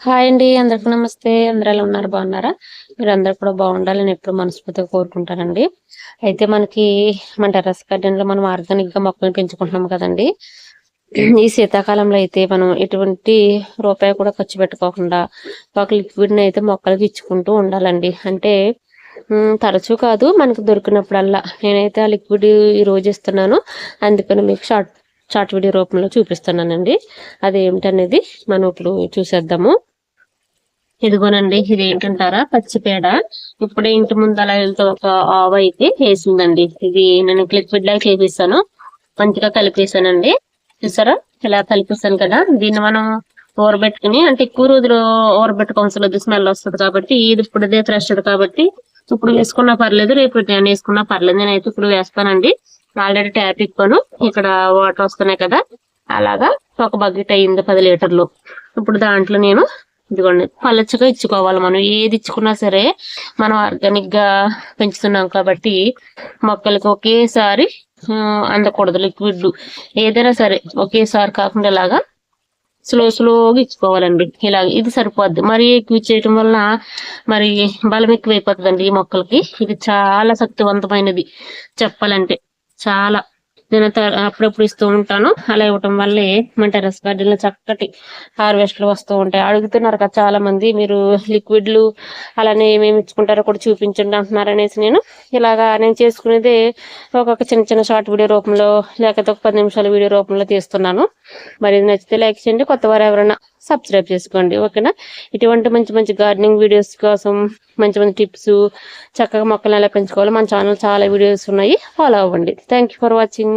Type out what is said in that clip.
Hi అండి అందరికి నమస్తే. అందరు ఎలా ఉన్నారు? బాగున్నారా? మీరు అందరు కూడా బాగుండాలని ఎప్పుడు మనస్ఫూర్తిగా కోరుకుంటానండి. అయితే మనకి మన టెరస్ గార్డెన్లో మనం ఆర్గానిక్గా మొక్కలను మొక్కలు పెంచుకుంటున్నాం కదండి. ఈ శీతాకాలంలో అయితే మనం ఎటువంటి రూపాయి కూడా ఖర్చు పెట్టుకోకుండా ఒక లిక్విడ్ని అయితే మొక్కలకి ఇచ్చుకుంటూ ఉండాలండి. అంటే తరచూ కాదు మనకు దొరికినప్పుడల్లా నేనైతే ఆ లిక్విడ్ ఈ రోజు ఇస్తున్నాను. అందుకని మీకు షార్ట్ షార్ట్ వీడియో రూపంలో చూపిస్తున్నానండి. అది ఏమిటనేది మనం ఇప్పుడు చూసేద్దాము. ఇదిగోనండి ఇది ఏంటంటారా పచ్చిపేడ ఇప్పుడే ఇంటి ముందు అలా వెళ్తూ ఒక ఆవు అయితే వేసిందండి. ఇది నేను లిక్విడ్ లాగా చేపిస్తాను. మంచిగా కలిపేసానండి చూసారా? ఇలా కలిపిస్తాను కదా. దీన్ని మనం ఊరబెట్టుకుని అంటే ఎక్కువ రోజులు ఊరబెట్టుకోవాల్సిన స్మెల్ వస్తుంది కాబట్టి ఇది ఇప్పుడుదే ఫ్రెష్ కాబట్టి ఇప్పుడు వేసుకున్నా పర్లేదు రేపు నేను వేసుకున్నా పర్లేదు. నేనైతే ఇప్పుడు వేస్తానండి. ఆల్రెడీ ట్యాప్ ఇక్కాను ఇక్కడ వాటర్ వస్తున్నాయి కదా. అలాగా ఒక బకెట్ అయింది పది లీటర్లు. ఇప్పుడు దాంట్లో నేను ఇదిగోండి పలచగా ఇచ్చుకోవాలి మనం. ఏది ఇచ్చుకున్నా సరే మనం ఆర్గానిక్గా పెంచుతున్నాం కాబట్టి మొక్కలకి ఒకేసారి అందకూడదు లిక్విడ్ ఏదైనా సరే ఒకేసారి కాకుండా ఇలాగా స్లో స్లోగా ఇచ్చుకోవాలండి. ఇలా ఇది సరిపోద్ది. మరి ఎక్కువ ఇచ్చేయటం వల్ల మరి బలం ఎక్కువైపోతుందండి ఈ మొక్కలకి. ఇది చాలా శక్తివంతమైనది చెప్పాలంటే. చాలా నేను త- అప్పుడప్పుడు ఇస్తూ ఉంటాను. అలా ఇవ్వటం వల్లే మన టెరస్ గార్డెన్లో చక్కటి హార్వెస్ట్లు వస్తూ ఉంటాయి. అడుగుతున్నారు కదా చాలా మంది మీరు లిక్విడ్లు అలానే ఏమేమి ఇచ్చుకుంటారో కూడా చూపించండి అంటున్నారు అనేసి నేను. ఇలాగా నేను చేసుకునేదే ఒక చిన్న చిన్న షార్ట్ వీడియో రూపంలో లేకపోతే ఒక పది నిమిషాల వీడియో రూపంలో తీస్తున్నాను. మరి ఇది నచ్చితే లైక్ చేయండి కొత్త వారు ఎవరైనా సబ్స్క్రైబ్ చేసుకోండి ఓకేనా? ఇటువంటి మంచి మంచి గార్డెనింగ్ వీడియోస్ కోసం మంచి మంచి టిప్స్ చక్కగా మొక్కలు ఎలా పెంచుకోవాలో మన ఛానల్ చాలా వీడియోస్ ఉన్నాయి. ఫాలో అవ్వండి. Thank you for watching